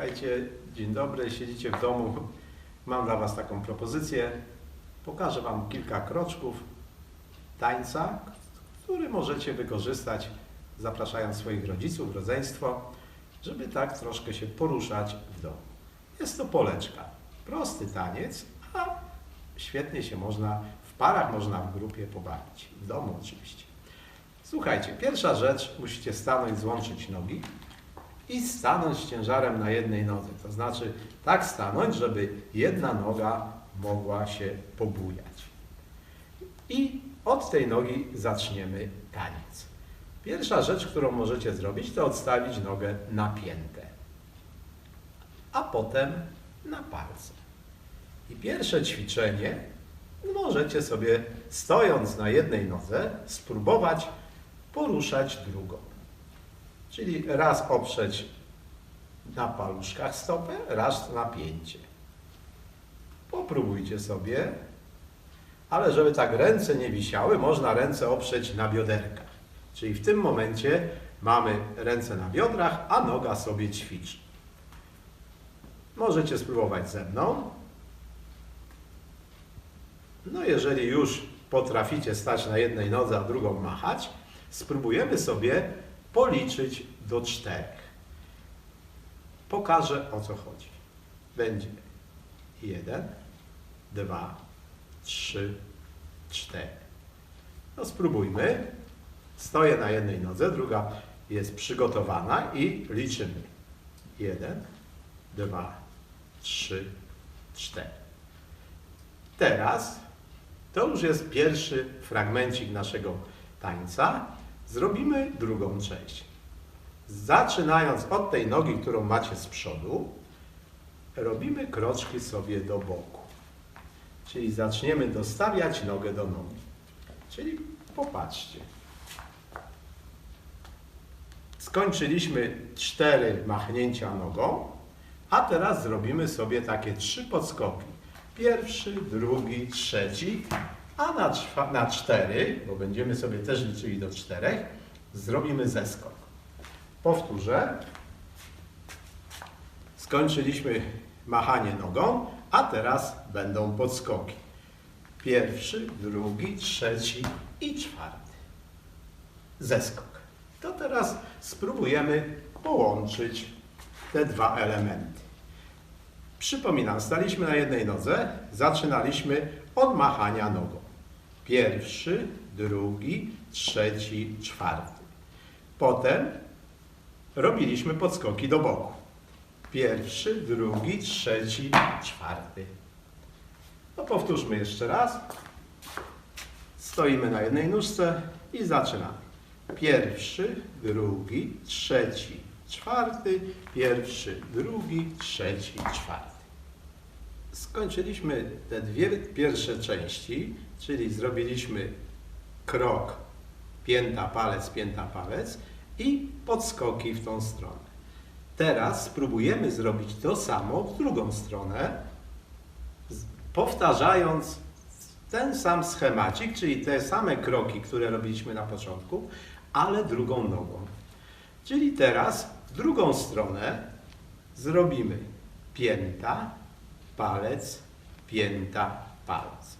Słuchajcie, dzień dobry, siedzicie w domu. Mam dla Was taką propozycję. Pokażę Wam kilka kroczków tańca, który możecie wykorzystać, zapraszając swoich rodziców, rodzeństwo, żeby tak troszkę się poruszać w domu. Jest to poleczka. Prosty taniec, a świetnie się można, w parach można w grupie pobawić. W domu oczywiście. Słuchajcie, pierwsza rzecz, musicie stanąć, złączyć nogi i stanąć ciężarem na jednej nodze. To znaczy tak stanąć, żeby jedna noga mogła się pobujać. I od tej nogi zaczniemy taniec. Pierwsza rzecz, którą możecie zrobić, to odstawić nogę na piętę, a potem na palce. I pierwsze ćwiczenie możecie sobie stojąc na jednej nodze spróbować poruszać drugą. Czyli raz oprzeć na paluszkach stopę, raz na pięcie. Popróbujcie sobie, ale żeby tak ręce nie wisiały, można ręce oprzeć na bioderkach. Czyli w tym momencie mamy ręce na biodrach, a noga sobie ćwiczy. Możecie spróbować ze mną. No jeżeli już potraficie stać na jednej nodze, a drugą machać, spróbujemy sobie policzyć do czterech. Pokażę o co chodzi. Będzie jeden, dwa, trzy, cztery. No spróbujmy. Stoję na jednej nodze, druga jest przygotowana i liczymy. Jeden, dwa, trzy, cztery. Teraz to już jest pierwszy fragmencik naszego tańca. Zrobimy drugą część. Zaczynając od tej nogi, którą macie z przodu, robimy kroczki sobie do boku. Czyli zaczniemy dostawiać nogę do nogi. Czyli popatrzcie. Skończyliśmy cztery machnięcia nogą, a teraz zrobimy sobie takie trzy podskoki. Pierwszy, drugi, trzeci, a na, na cztery, bo będziemy sobie też liczyli do czterech, zrobimy zeskok. Powtórzę. Skończyliśmy machanie nogą, a teraz będą podskoki. Pierwszy, drugi, trzeci i czwarty. Zeskok. To teraz spróbujemy połączyć te dwa elementy. Przypominam, staliśmy na jednej nodze, zaczynaliśmy od machania nogą. Pierwszy, drugi, trzeci, czwarty. Potem robiliśmy podskoki do boku. Pierwszy, drugi, trzeci, czwarty. No powtórzmy jeszcze raz. Stoimy na jednej nóżce i zaczynamy. Pierwszy, drugi, trzeci, czwarty, pierwszy, drugi, trzeci, czwarty. Skończyliśmy te dwie pierwsze części, czyli zrobiliśmy krok, pięta, palec, pięta, palec i podskoki w tą stronę. Teraz spróbujemy zrobić to samo w drugą stronę, powtarzając ten sam schemacik, czyli te same kroki, które robiliśmy na początku, ale drugą nogą. Czyli teraz w drugą stronę zrobimy pięta, palec, pięta, palec.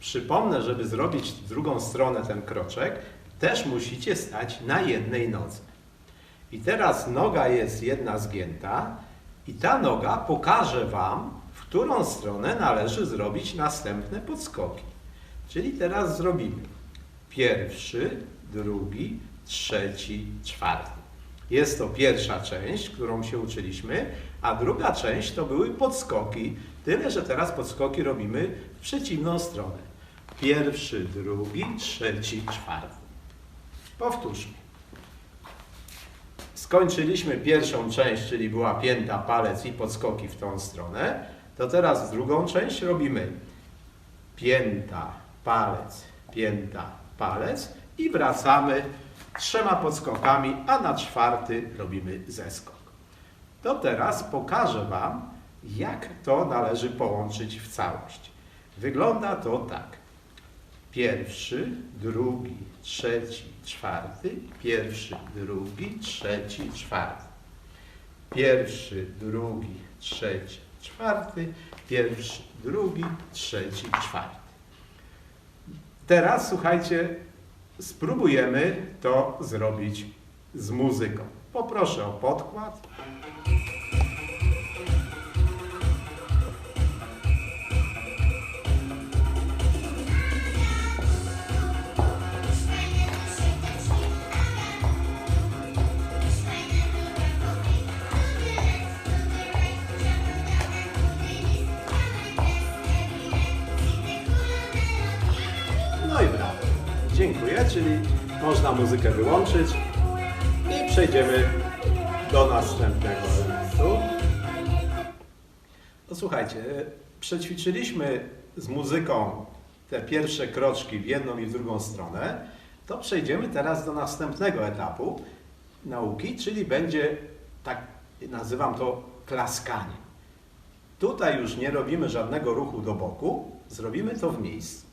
Przypomnę, żeby zrobić drugą stronę ten kroczek, też musicie stać na jednej nodze. I teraz noga jest jedna zgięta i ta noga pokaże Wam, w którą stronę należy zrobić następne podskoki. Czyli teraz zrobimy pierwszy, drugi, trzeci, czwarty. Jest to pierwsza część, którą się uczyliśmy, a druga część to były podskoki. Tyle, że teraz podskoki robimy w przeciwną stronę. Pierwszy, drugi, trzeci, czwarty. Powtórzmy. Skończyliśmy pierwszą część, czyli była pięta, palec i podskoki w tą stronę. To teraz drugą część robimy pięta, palec, pięta, palec i wracamy trzema podskokami, a na czwarty robimy zeskok. To teraz pokażę Wam, jak to należy połączyć w całość. Wygląda to tak. Pierwszy, drugi, trzeci, czwarty, pierwszy, drugi, trzeci, czwarty. Pierwszy, drugi, trzeci, czwarty. Pierwszy, drugi, trzeci, czwarty. Teraz słuchajcie, spróbujemy to zrobić z muzyką. Poproszę o podkład. Dziękuję, czyli można muzykę wyłączyć i przejdziemy do następnego elementu. No słuchajcie, przećwiczyliśmy z muzyką te pierwsze kroczki w jedną i w drugą stronę, to przejdziemy teraz do następnego etapu nauki, czyli będzie, tak nazywam to klaskanie. Tutaj już nie robimy żadnego ruchu do boku, zrobimy to w miejscu.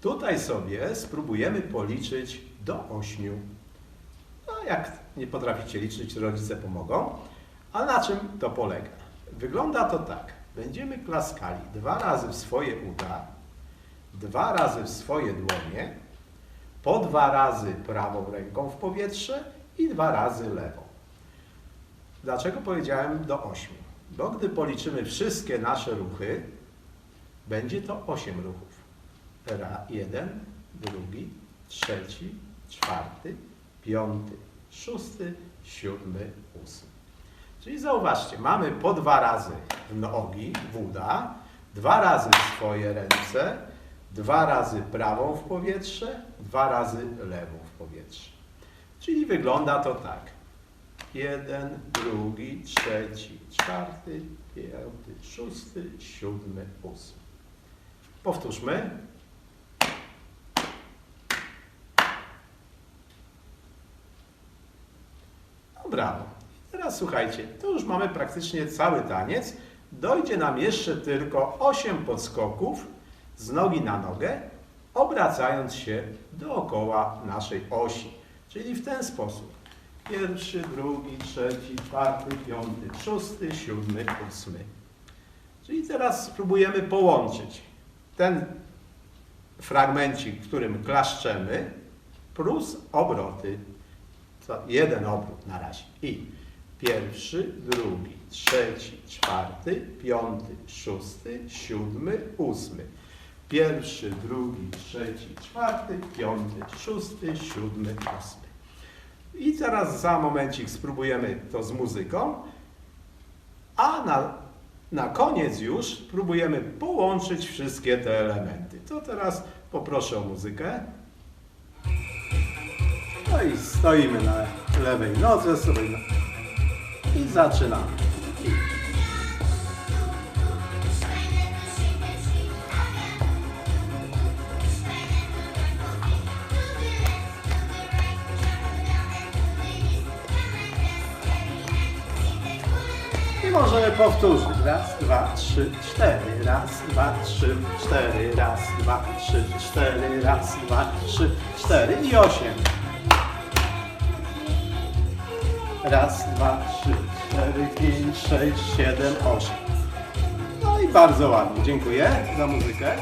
Tutaj sobie spróbujemy policzyć do ośmiu. No, jak nie potraficie liczyć, rodzice pomogą. A na czym to polega? Wygląda to tak. Będziemy klaskali dwa razy w swoje uda, dwa razy w swoje dłonie, po dwa razy prawą ręką w powietrze i dwa razy lewą. Dlaczego powiedziałem do ośmiu? Bo gdy policzymy wszystkie nasze ruchy, będzie to osiem ruchów. Jeden, drugi, trzeci, czwarty, piąty, szósty, siódmy, ósmy. Czyli zauważcie, mamy po dwa razy nogi, w uda, dwa razy swoje ręce, dwa razy prawą w powietrze, dwa razy lewą w powietrze. Czyli wygląda to tak. Jeden, drugi, trzeci, czwarty, piąty, szósty, siódmy, ósmy. Powtórzmy. Brawo. Teraz słuchajcie, to już mamy praktycznie cały taniec. Dojdzie nam jeszcze tylko 8 podskoków z nogi na nogę, obracając się dookoła naszej osi. Czyli w ten sposób. Pierwszy, drugi, trzeci, czwarty, piąty, szósty, siódmy, ósmy. Czyli teraz spróbujemy połączyć ten fragmencik, którym klaszczemy, plus obroty. To jeden obrót na razie. I pierwszy, drugi, trzeci, czwarty, piąty, szósty, siódmy, ósmy. Pierwszy, drugi, trzeci, czwarty, piąty, szósty, siódmy, ósmy. I teraz za momencik spróbujemy to z muzyką, a na, na koniec już spróbujemy połączyć wszystkie te elementy. To teraz poproszę o muzykę. No i stoimy na lewej nodze sobie i zaczynamy. I możemy powtórzyć. Raz, dwa, trzy, cztery. Raz, dwa, trzy, cztery. Raz, dwa, trzy, cztery. Raz, dwa, trzy, cztery i osiem. Raz, dwa, trzy, cztery, pięć, sześć, siedem, osiem. No i bardzo ładnie. Dziękuję za muzykę.